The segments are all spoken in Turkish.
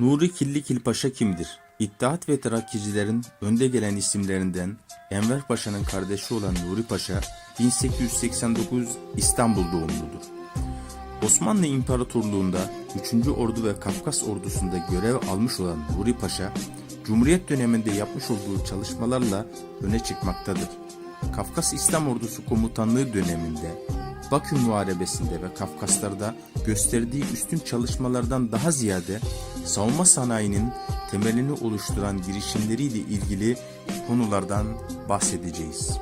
Nuri Killikil Paşa kimdir? İttihat ve Terakkicilerin önde gelen isimlerinden Enver Paşa'nın kardeşi olan Nuri Paşa 1889 İstanbul doğumludur. Osmanlı İmparatorluğu'nda 3. Ordu ve Kafkas ordusunda görev almış olan Nuri Paşa, Cumhuriyet döneminde yapmış olduğu çalışmalarla öne çıkmaktadır. Kafkas İslam Ordusu Komutanlığı döneminde Bakü Muharebesi'nde ve Kafkaslar'da gösterdiği üstün çalışmalardan daha ziyade savunma sanayinin temelini oluşturan girişimleriyle ilgili konulardan bahsedeceğiz.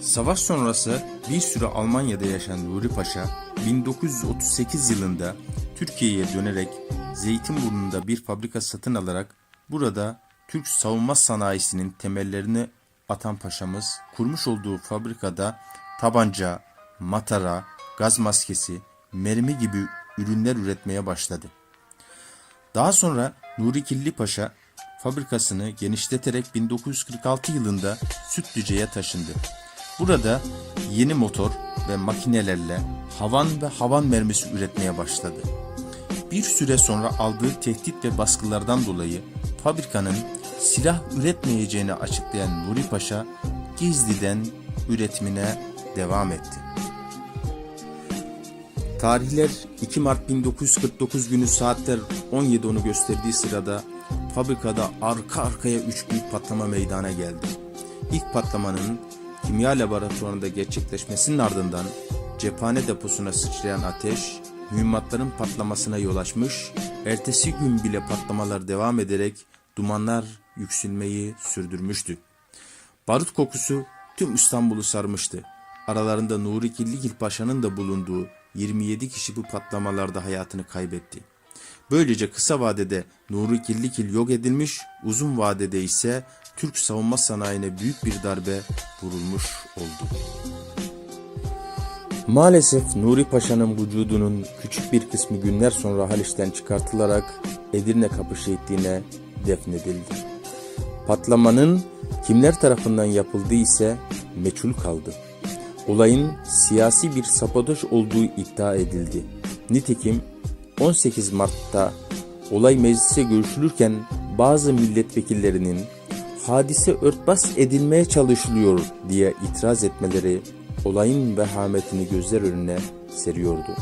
Savaş sonrası bir süre Almanya'da yaşayan Nuri Paşa, 1938 yılında Türkiye'ye dönerek Zeytinburnu'nda bir fabrika satın alarak burada Türk savunma sanayisinin temellerini atan paşamız kurmuş olduğu fabrikada tabanca, matara, gaz maskesi, mermi gibi ürünler üretmeye başladı. Daha sonra Nuri Killi Paşa fabrikasını genişleterek 1946 yılında Sütlüce'ye taşındı. Burada yeni motor ve makinelerle havan ve havan mermisi üretmeye başladı. Bir süre sonra aldığı tehdit ve baskılardan dolayı fabrikanın silah üretmeyeceğini açıklayan Nuri Paşa gizliden üretimine devam etti. Tarihler 2 Mart 1949 günü saatler 17.10'u gösterdiği sırada fabrikada arka arkaya üç büyük patlama meydana geldi. İlk patlamanın kimya laboratuvarında gerçekleşmesinin ardından cephane deposuna sıçrayan ateş mühimmatların patlamasına yol açmış, ertesi gün bile patlamalar devam ederek dumanlar yükselmeyi sürdürmüştü. Barut kokusu tüm İstanbul'u sarmıştı. Aralarında Nuri Killigil Paşa'nın da bulunduğu 27 kişi bu patlamalarda hayatını kaybetti. Böylece kısa vadede Nuri Killigil yok edilmiş, uzun vadede ise Türk savunma sanayine büyük bir darbe vurulmuş oldu. Maalesef Nuri Paşa'nın vücudunun küçük bir kısmı günler sonra Haliç'ten çıkartılarak Edirne Kapı Şehitliği'ne defnedildi. Patlamanın kimler tarafından yapıldığı ise meçhul kaldı. Olayın siyasi bir sabotaj olduğu iddia edildi. Nitekim 18 Mart'ta olay meclise görüşülürken bazı milletvekillerinin hadise örtbas edilmeye çalışılıyor diye itiraz etmeleri olayın vehametini gözler önüne seriyordu.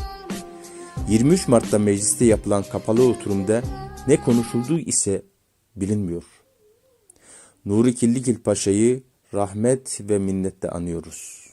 23 Mart'ta mecliste yapılan kapalı oturumda ne konuşulduğu ise bilinmiyor. Nuri Killigil Paşa'yı rahmet ve minnetle anıyoruz.